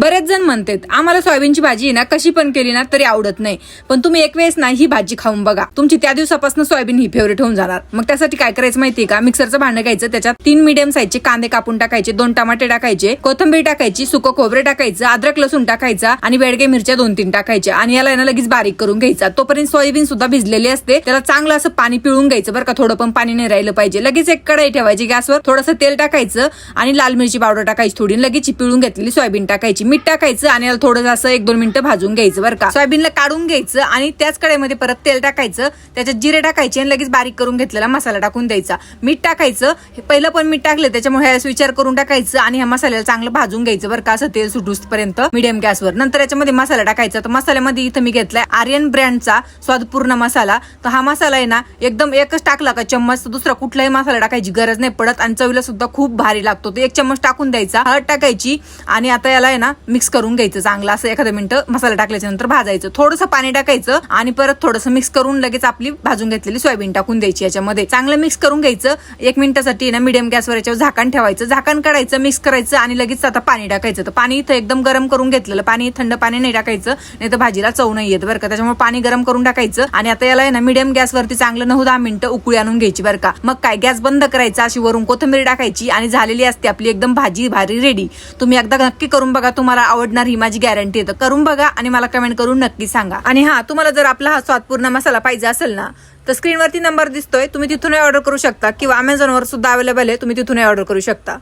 बरेच जण म्हणतात आम्हाला सोयाबीनची भाजी आहे ना कशी पण केली ना तरी आवडत नाही. पण तुम्ही एक वेळेस ना ही भाजी खाऊन बघा. तुमची त्या दिवसापासून सोयाबीन ही फेवरेट होऊन जाणार. मग त्यासाठी काय करायचं माहितीये का? मिक्सरचं भांडं घ्यायचं त्याच्यात तीन मीडियम साईजचे कांदे कापून टाकायचे दोन टमाटे टाकायचे कोथंबीर टाकायची सुकं खोबरे टाकायचं अद्रक लसूण टाकायचा आणि बेडगे मिरच्या दोन तीन टाकायच्या आणि याला आहे ना लगेच बारीक करून घ्यायचा. तोपर्यंत सोयाबीन सुद्धा भिजलेली असते. त्याला चांगलं असं पाणी पिळून घ्यायचं बरं का. थोडं पण पाणी नाही राहिलं पाहिजे. लगेच एक कढई ठेवायची गॅसवर थोडंसं तेल टाकायचं आणि लाल मिरची पावडर टाकायची थोडी लगेच पिळून घेतलेली सोयाबीन टाकायची. मीठ टाकायचं आणि याला थोडं असं एक दोन मिनिटं भाजून घ्यायचं बरं का. सोयाबीनला काढून घ्यायचं आणि त्याच कढईमध्ये परत तेल टाकायचं. त्याच्यात जिरे टाकायचे आणि लगेच बारीक करून घेतलेला मसाला टाकून द्यायचा. मीठ टाकायचं. हे पहिलं पण मीठ टाकलं त्याच्यामुळे ह्याचा विचार करून टाकायचं आणि ह्या मसाल्याला चांगलं भाजून घ्यायचं बरं का असं तेल सुटूसपर्यंत मिडियम गॅसवर. नंतर याच्यामध्ये मसाला टाकायचा. तर मसाल्यामध्ये इथं मी घेतलाय आर्यन ब्रँडचा स्वादपूर्ण मसाला. तर हा मसाला आहे ना एकदम एकच टाकला का चम्मच तर दुसरा कुठलाही मसाला टाकायची गरज नाही पडत आणि चवीला सुद्धा खूप भारी लागतो. तो एक चम्मच टाकून द्यायचा. हळद टाकायची आणि आता याला आहे ना मिक्स करून घ्यायचं चांगलं. असं एखादं मिनिटं मसाला टाकल्याच्या नंतर भाजायचं. थोडंसं पाणी टाकायचं आणि परत थोडंसं मिक्स करून लगेच आपली भाजून घेतलेली सोयाबीन टाकून द्यायची याच्यामध्ये. चांगलं मिक्स करून घ्यायचं. एक मिनिटासाठी ना मिडियम गॅसवर याच्यावर झाकण ठेवायचं. झाकण काढायचं मिक्स करायचं आणि लगेच आता पाणी टाकायचं. तर पाणी इथं एकदम गरम करून घेतलेलं. पाणी थंड पाणी नाही टाकायचं. नाही तर भाजीला चव नाही येत बरं का. त्याच्यामुळे पाणी गरम करून टाकायचं. आणि आता याला आहे ना मिडियम गॅसवरती चांगलं नऊ दहा मिनिटं उकळी आणून घ्यायची बरं का. मग काय गॅस बंद करायचा अशी वरून कोथिंबीर टाकायची आणि झालेली असते आपली एकदम भाजी भारी रेडी तुम्ही एकदा नक्की करून बघा. तुम्हाला आवडणार ही माझी गॅरंटी आहे. तर करून बघा आणि मला कमेंट करून नक्की सांगा. आणि हा तुम्हाला जर आपला हा स्वादपूर्ण मसाला पाहिजे असेल ना तर स्क्रीनवरती नंबर दिसतोय. तुम्ही तिथूनही ऑर्डर करू शकता. किंवा अमेझॉनवर सुद्धा अवेलेबल आहे. तुम्ही तिथूनही ऑर्डर करू शकता.